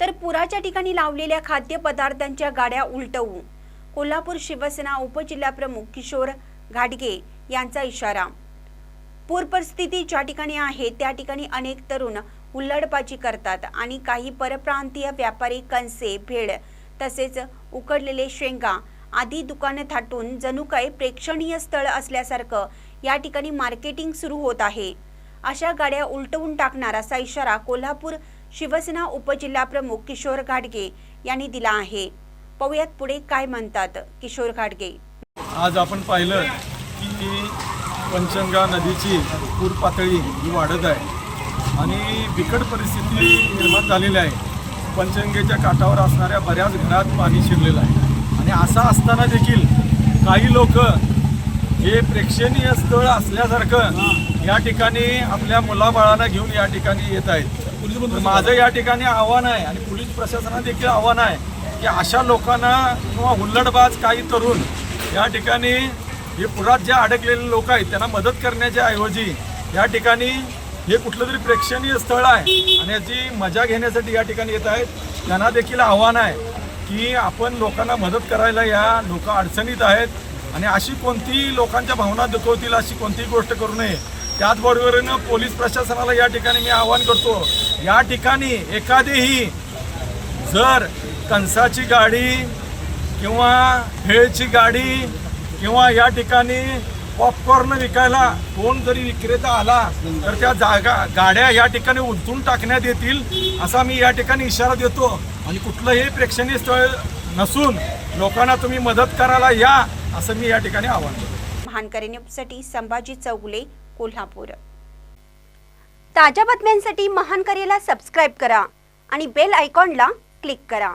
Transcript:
तर पुराच्या ठिकाणी लावलेल्या खाद्यपदार्थांच्या गाड्या उलटवू. कोल्हापूर शिवसेना उपजिल्हाप्रमुख किशोर घाटगे यांचा इशारा. पूर परिस्थिती ज्या ठिकाणी आहे त्या ठिकाणी अनेक तरुण हुल्लडबाजी करतात आणि काही परप्रांतीय व्यापारी कणसे भेळ तसेच उकडलेले शेंगा आदी दुकानं थाटून जणू काही प्रेक्षणीय स्थळ असल्यासारखं या ठिकाणी मार्केटिंग सुरू होत आहे. अशा गाड्या उलटवून टाकणार असा इशारा कोल्हापूर शिवसेना उपजिल्हाप्रमुख किशोर घाटगे यांनी दिला आहे. पाहुयात पुढे काय म्हणतात किशोर घाटगे. आज आपण पाहिलं की पंचगंगा नदीची पूर पातळी ही वाढत आहे आणि बिकट परिस्थिती निर्माण झालेली आहे. पंचगंगेच्या काठावर असणाऱ्या बऱ्याच घरात पाणी शिरलेलं आहे. आणि असं असताना देखील काही लोक हे प्रेक्षणीय स्थळ असल्यासारखं या ठिकाणी आपल्या मुलाबाळांना घेऊन या ठिकाणी येत आहेत. माझं या ठिकाणी आव्हान आहे आणि पोलीस प्रशासनाला देखील आव्हान आहे की अशा लोकांना किंवा हुल्लडबाज काही तरुण या ठिकाणी हे पुरात जे अडकलेले लोक आहेत त्यांना मदत करण्याच्या ऐवजी या ठिकाणी हे कुठलं तरी प्रेक्षणीय स्थळ आहे आणि याची मजा घेण्यासाठी या ठिकाणी येत आहेत. त्यांना देखील आव्हान आहे की आपण लोकांना मदत करायला या लोक अडचणीत आहेत. आणि अशी कोणतीही लोकांच्या भावना दुखवतील अशी कोणतीही गोष्ट करू नये. त्याचबरोबरीनं पोलीस प्रशासनाला या ठिकाणी मी आवाहन करतो या ठिकाणी एखादीही जर कणसाची गाडी किंवा भेळची गाडी किंवा या ठिकाणी पॉपकॉर्न विकायला कोण जरी विक्रेता आला तर त्या जागा गाड्या या ठिकाणी उलटून टाकण्यात येतील असा मी या ठिकाणी इशारा देतो. आणि कुठलंही प्रेक्षणीय स्थळ नसून लोकांना तुम्ही मदत करायला या असं मी या ठिकाणी आवाहन करतो. भानकरे न्यूजसाठी संभाजी चौगुले कोल्हापूर. ताज्या बातम्यांसाठी महानकरेला सबस्क्राईब करा आणि बेल आयकॉनला क्लिक करा.